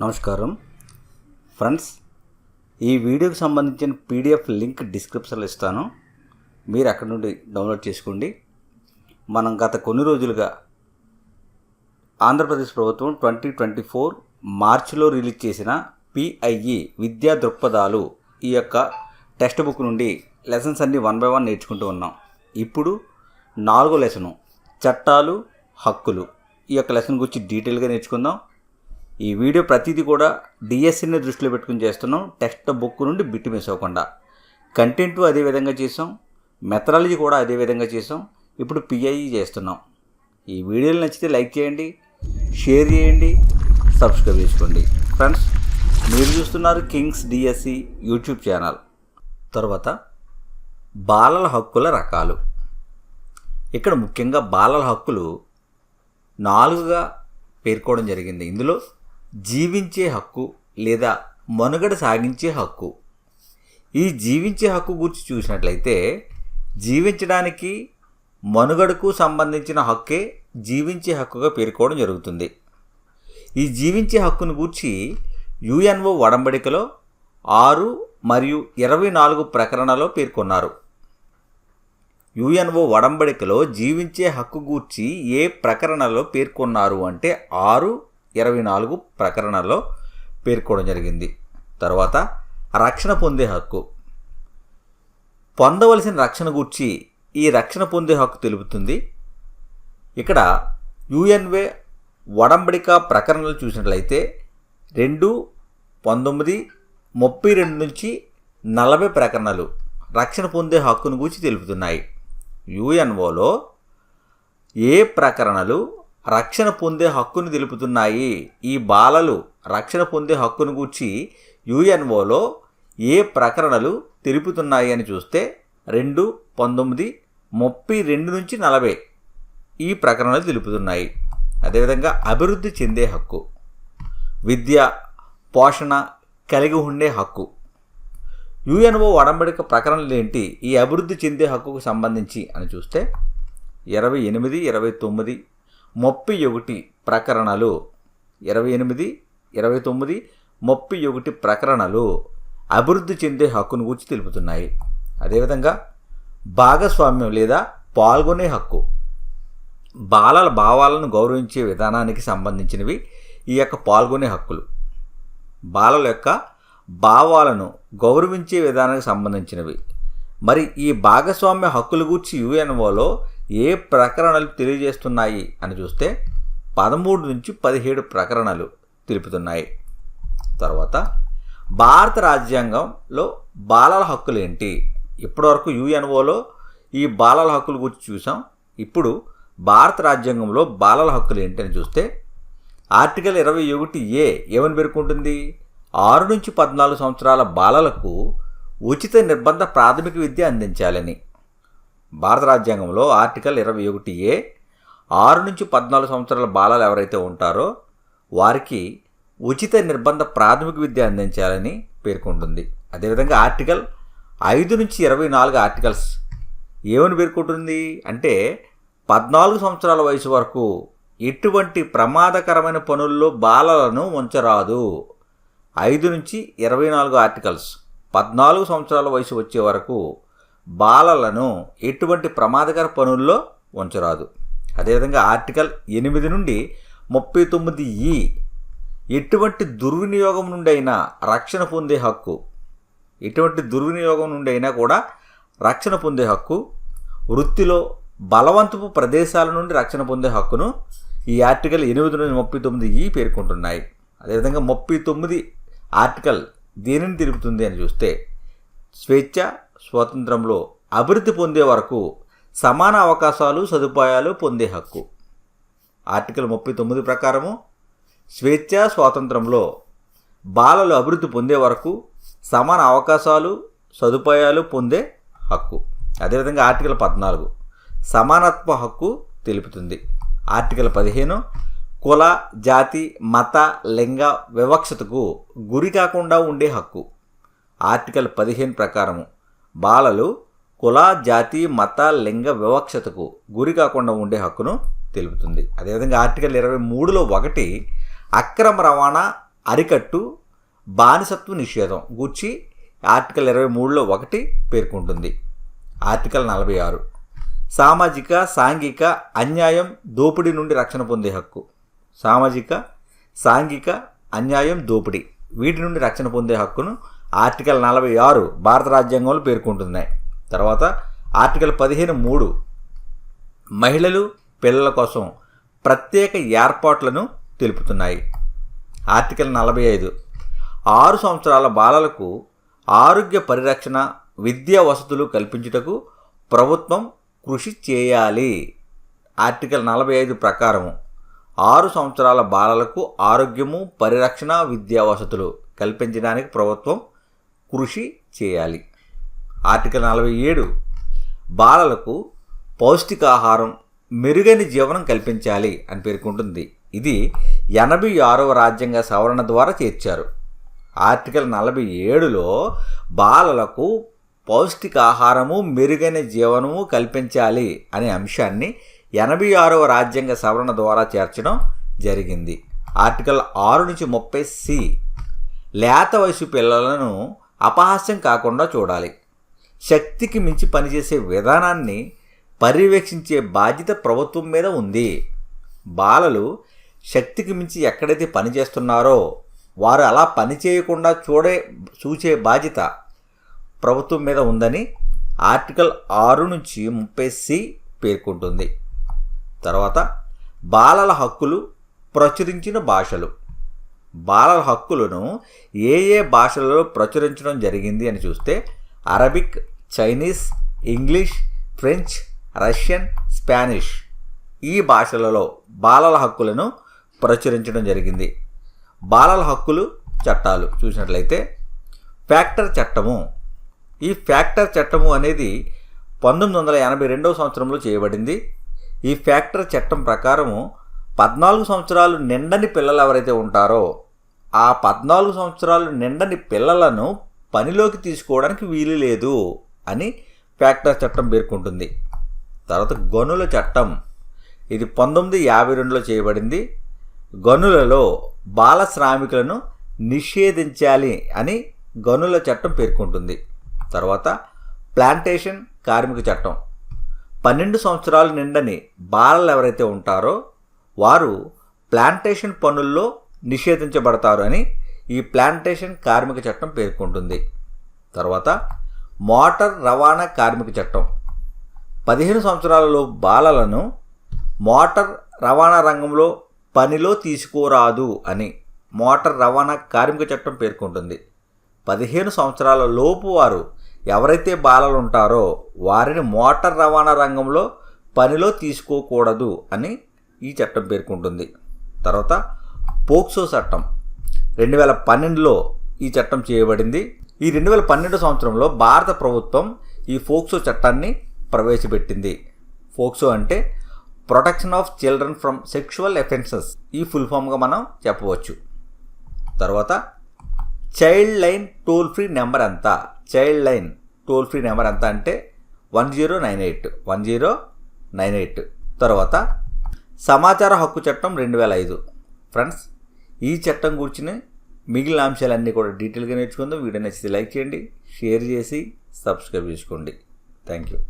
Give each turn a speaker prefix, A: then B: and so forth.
A: నమస్కారం. ఫ్రెండ్స్ ఈ వీడియోకి సంబంధించిన పీడిఎఫ్ లింక్ డిస్క్రిప్షన్లో ఇస్తాను. మీరు అక్కడ నుండి డౌన్లోడ్ చేసుకోండి. మనం గత కొన్ని రోజులుగా ఆంధ్రప్రదేశ్ ప్రభుత్వం ట్వంటీ ట్వంటీ ఫోర్ మార్చిలో రిలీజ్ చేసిన పిఐఈ విద్యా దృక్పథాలు ఈ యొక్క టెక్స్ట్ బుక్ నుండి లెసన్స్ అన్ని వన్ బై వన్ నేర్చుకుంటూ ఉన్నాం. ఇప్పుడు నాలుగో లెసను చట్టాలు హక్కులు ఈ యొక్క లెసన్ గురించి డీటెయిల్గా నేర్చుకుందాం. ఈ వీడియో ప్రతిదీ కూడా డిఎస్సిని దృష్టిలో పెట్టుకుని చేస్తున్నాం. టెక్స్ట్ బుక్ నుండి బిట్ మిస్ అవ్వకుండా. కంటెంట్ అదే విధంగా చేసాం. మెథడాలజీ కూడా అదే విధంగా చేసాం. ఇప్పుడు పిఐఈ చేస్తున్నాం. ఈ వీడియోలు నచ్చితే లైక్ చేయండి షేర్ చేయండి సబ్స్క్రైబ్ చేసుకోండి. ఫ్రెండ్స్ మీరు చూస్తున్నారు కింగ్స్ డిఎస్సి యూట్యూబ్ ఛానల్ తర్వాత బాలల హక్కుల రకాలు. ఇక్కడ ముఖ్యంగా బాలల హక్కులు నాలుగుగా పేర్కోవడం జరిగింది. ఇందులో జీవించే హక్కు లేదా మనుగడ సాగించే హక్కు. ఈ జీవించే హక్కు గురించి చూసినట్లయితే జీవించడానికి మనుగడకు సంబంధించిన హక్కే జీవించే హక్కుగా పేర్కోవడం జరుగుతుంది. ఈ జీవించే హక్కును గూర్చి యుఎన్ఓ వడంబడికలో ఆరు మరియు ఇరవై నాలుగు ప్రకరణలో పేర్కొన్నారు. యుఎన్ఓ వడంబడికలో జీవించే హక్కు గూర్చి ఏ ప్రకరణలో పేర్కొన్నారు అంటే ఆరు ఇరవై నాలుగు ప్రకరణలో పేర్కోవడం జరిగింది. తర్వాత రక్షణ పొందే హక్కు. పొందవలసిన రక్షణ గూర్చి ఈ రక్షణ పొందే హక్కు తెలుపుతుంది. ఇక్కడ యుఎన్వే వడంబడిక ప్రకరణలు చూసినట్లయితే రెండు పంతొమ్మిది ముప్పై రెండు నుంచి నలభై ప్రకరణలు రక్షణ పొందే హక్కును గురించి తెలుపుతున్నాయి. యుఎన్ఓలో ఏ ప్రకరణలు రక్షణ పొందే హక్కును తెలుపుతున్నాయి. ఈ బాలలు రక్షణ పొందే హక్కును గూర్చి యుఎన్ఓలో ఏ ప్రకరణలు తెలుపుతున్నాయి అని చూస్తే రెండు పంతొమ్మిది ముప్పై రెండు నుంచి నలభై ఈ ప్రకరణలు తెలుపుతున్నాయి. అదేవిధంగా అభివృద్ధి చెందే హక్కు విద్య పోషణ కలిగి ఉండే హక్కు. యుఎన్ఓ ఒడంబడిక ప్రకరణలు ఏంటి? ఈ అభివృద్ధి చెందే హక్కుకు సంబంధించి అని చూస్తే ఇరవై ఎనిమిది ఇరవై తొమ్మిది ముప్పై ఒకటి ప్రకరణలు ఇరవై ఎనిమిది ఇరవై తొమ్మిది ముప్పై ఒకటి ప్రకరణలు అభివృద్ధి చెందే హక్కును గురించి తెలుపుతున్నాయి. అదేవిధంగా భాగస్వామ్యం లేదా పాల్గొనే హక్కు బాలల భావాలను గౌరవించే విధానానికి సంబంధించినవి ఈ యొక్క పాల్గొనే హక్కులు. బాలల యొక్క భావాలను గౌరవించే విధానానికి సంబంధించినవి. మరి ఈ భాగస్వామ్య హక్కుల గూర్చి యుఎన్ఓలో ఏ ప్రకరణలు తెలియజేస్తున్నాయి అని చూస్తే పదమూడు నుంచి పదిహేడు ప్రకరణలు తెలుపుతున్నాయి. తర్వాత భారత రాజ్యాంగంలో బాలల హక్కులు ఏంటి ఇప్పటివరకు యుఎన్ఓలో ఈ బాలల హక్కుల గురించి చూసాం. ఇప్పుడు భారత రాజ్యాంగంలో బాలల హక్కులు ఏంటి అని చూస్తే ఆర్టికల్ ఇరవై ఒకటి ఏ ఏమని పేర్కొంటుంది? ఆరు నుంచి పద్నాలుగు సంవత్సరాల బాలలకు ఉచిత నిర్బంధ ప్రాథమిక విద్య అందించాలని. భారత రాజ్యాంగంలో ఆర్టికల్ ఇరవై ఒకటి ఏ ఆరు నుంచి పద్నాలుగు సంవత్సరాల బాలలు ఎవరైతే ఉంటారో వారికి ఉచిత నిర్బంధ ప్రాథమిక విద్య అందించాలని పేర్కొంటుంది. అదేవిధంగా ఆర్టికల్ ఐదు నుంచి ఇరవై నాలుగు ఆర్టికల్స్ ఏమని పేర్కొంటుంది? అంటే పద్నాలుగు సంవత్సరాల వయసు వరకు ఎటువంటి ప్రమాదకరమైన పనుల్లో బాలలను ఉంచరాదు. ఐదు నుంచి ఇరవై నాలుగు ఆర్టికల్స్. పద్నాలుగు సంవత్సరాల వయసు వచ్చే వరకు బాలలను ఎటువంటి ప్రమాదకర పనుల్లో ఉంచరాదు. అదేవిధంగా ఆర్టికల్ ఎనిమిది నుండి ముప్పై తొమ్మిది ఈ ఎటువంటి దుర్వినియోగం నుండి అయినా రక్షణ పొందే హక్కు ఎటువంటి దుర్వినియోగం నుండి అయినా కూడా రక్షణ పొందే హక్కు వృత్తిలో బలవంతపు ప్రదేశాల నుండి రక్షణ పొందే హక్కును ఈ ఆర్టికల్ ఎనిమిది నుండి ముప్పై తొమ్మిది ఈ పేర్కొంటున్నాయి. అదేవిధంగా ముప్పై తొమ్మిది ఆర్టికల్ దేనిని తెలుపుతుంది అని చూస్తే స్వేచ్ఛ స్వాతంత్రంలో అభివృద్ధి పొందే వరకు సమాన అవకాశాలు సదుపాయాలు పొందే హక్కు. ఆర్టికల్ ముప్పై తొమ్మిది ప్రకారము స్వేచ్ఛ స్వాతంత్రంలో బాలలు అభివృద్ధి పొందే వరకు సమాన అవకాశాలు సదుపాయాలు పొందే హక్కు. అదేవిధంగా ఆర్టికల్ పద్నాలుగు సమానత్వ హక్కు తెలుపుతుంది. ఆర్టికల్ పదిహేను కుల జాతి మత లింగ వివక్షతకు గురి కాకుండా ఉండే హక్కు. ఆర్టికల్ పదిహేను ప్రకారము బాలలు కుల జాతి మత లింగ వివక్షతకు గురి కాకుండా ఉండే హక్కును తెలుపుతుంది. అదేవిధంగా ఆర్టికల్ ఇరవై మూడులో ఒకటి అక్రమ రవాణా అరికట్టు బానిసత్వ నిషేధం గూర్చి ఆర్టికల్ ఇరవై మూడులో ఒకటి పేర్కొంటుంది. ఆర్టికల్ నలభై ఆరు సామాజిక సాంఘిక అన్యాయం దోపిడీ నుండి రక్షణ పొందే హక్కు. సామాజిక సాంఘిక అన్యాయం దోపిడీ. వీటి నుండి రక్షణ పొందే హక్కును ఆర్టికల్ నలభై ఆరు భారత రాజ్యాంగంలో పేర్కొంటున్నాయి. తర్వాత ఆర్టికల్ పదిహేను మూడు మహిళలు పిల్లల కోసం ప్రత్యేక ఏర్పాట్లను తెలుపుతున్నాయి. ఆర్టికల్ నలభై ఐదు ఆరు సంవత్సరాల బాలలకు ఆరోగ్య పరిరక్షణ విద్యా వసతులు కల్పించుటకు ప్రభుత్వం కృషి చేయాలి. ఆర్టికల్ నలభై ఐదు ప్రకారం ఆరు సంవత్సరాల బాలలకు ఆరోగ్యము పరిరక్షణ విద్యా వసతులు కల్పించడానికి ప్రభుత్వం కృషి చేయాలి. ఆర్టికల్ నలభై ఏడు. బాలలకు పౌష్టికాహారం మెరుగైన జీవనం కల్పించాలి అని పేర్కొంటుంది. ఇది ఎనభై ఆరవ రాజ్యాంగ సవరణ ద్వారా చేర్చారు. ఆర్టికల్ నలభై ఏడులో బాలలకు పౌష్టికాహారము మెరుగైన జీవనము కల్పించాలి అనే అంశాన్ని ఎనభై ఆరవ రాజ్యాంగ సవరణ ద్వారా చేర్చడం జరిగింది. ఆర్టికల్ ఆరు నుంచి ముప్పై సి లేత వయసు పిల్లలను అపహాస్యం కాకుండా చూడాలి. శక్తికి మించి పనిచేసే విధానాన్ని పర్యవేక్షించే బాధ్యత ప్రభుత్వం మీద ఉంది. బాలలు శక్తికి మించి ఎక్కడైతే పనిచేస్తున్నారో వారు అలా పని చేయకుండా చూడే చూసే బాధ్యత ప్రభుత్వం మీద ఉందని ఆర్టికల్ ఆరు నుంచి ముప్పై సి పేర్కొంటుంది. తర్వాత బాలల హక్కులు ప్రచురించిన భాషలు. బాలల హక్కులను ఏ ఏ భాషలలో ప్రచురించడం జరిగింది అని చూస్తే Arabic Chinese English French Russian Spanish ఈ భాషలలో బాలల హక్కులను ప్రచురించడం జరిగింది. బాలల హక్కులు చట్టాలు చూసినట్లయితే ఫ్యాక్టర్ చట్టము. ఈ ఫ్యాక్టర్ చట్టము అనేది పంతొమ్మిది వందల ఎనభై రెండవ సంవత్సరంలో చేయబడింది. ఈ ఫ్యాక్టర్ చట్టం ప్రకారము పద్నాలుగు సంవత్సరాలు నిండని పిల్లలు ఎవరైతే ఉంటారో ఆ పద్నాలుగు సంవత్సరాలు నిండని పిల్లలను పనిలోకి తీసుకోవడానికి వీలు లేదు అని ఫ్యాక్టర్ చట్టం పేర్కొంటుంది. తర్వాత గనుల చట్టం. ఇది పంతొమ్మిది యాభై రెండులో చేయబడింది. గనులలో బాల శ్రామికులను నిషేధించాలి అని గనుల చట్టం పేర్కొంటుంది. తర్వాత ప్లాంటేషన్ కార్మిక చట్టం. పన్నెండు సంవత్సరాలు నిండని బాలలు ఎవరైతే ఉంటారో వారు ప్లాంటేషన్ పనుల్లో నిషేధించబడతారు అని ఈ ప్లాంటేషన్ కార్మిక చట్టం పేర్కొంటుంది. తర్వాత మోటార్ రవాణా కార్మిక చట్టం. పదిహేను సంవత్సరాలలో బాలలను మోటార్ రవాణా రంగంలో పనిలో తీసుకోరాదు అని మోటార్ రవాణా కార్మిక చట్టం పేర్కొంటుంది. పదిహేను సంవత్సరాల లోపు వారు ఎవరైతే బాలలు ఉంటారో వారిని మోటార్ రవాణా రంగంలో పనిలో తీసుకోకూడదు అని ఈ చట్టం పేర్కొంటుంది. తర్వాత పోక్సో చట్టం. రెండు వేల పన్నెండులో ఈ చట్టం చేయబడింది. ఈ రెండు వేల పన్నెండు సంవత్సరంలో భారత ప్రభుత్వం ఈ ఫోక్సో చట్టాన్ని ప్రవేశపెట్టింది. ఫోక్సో అంటే protection of children from sexual offences ఈ ఫుల్ ఫామ్గా మనం చెప్పవచ్చు. తర్వాత child line toll free number ఎంత child line toll free number ఎంత అంటే one zero nine eight one zero nine eight. తర్వాత సమాచార హక్కు చట్టం రెండు వేల ఐదు. ఫ్రెండ్స్ ఈ చట్టం గురించి మిగిలిన అంశాలన్నీ కూడా డీటెయిల్గా నేర్చుకుందాం. వీడియో నచ్చితే లైక్ చేయండి షేర్ చేసి సబ్స్క్రైబ్ చేసుకోండి. Thank you.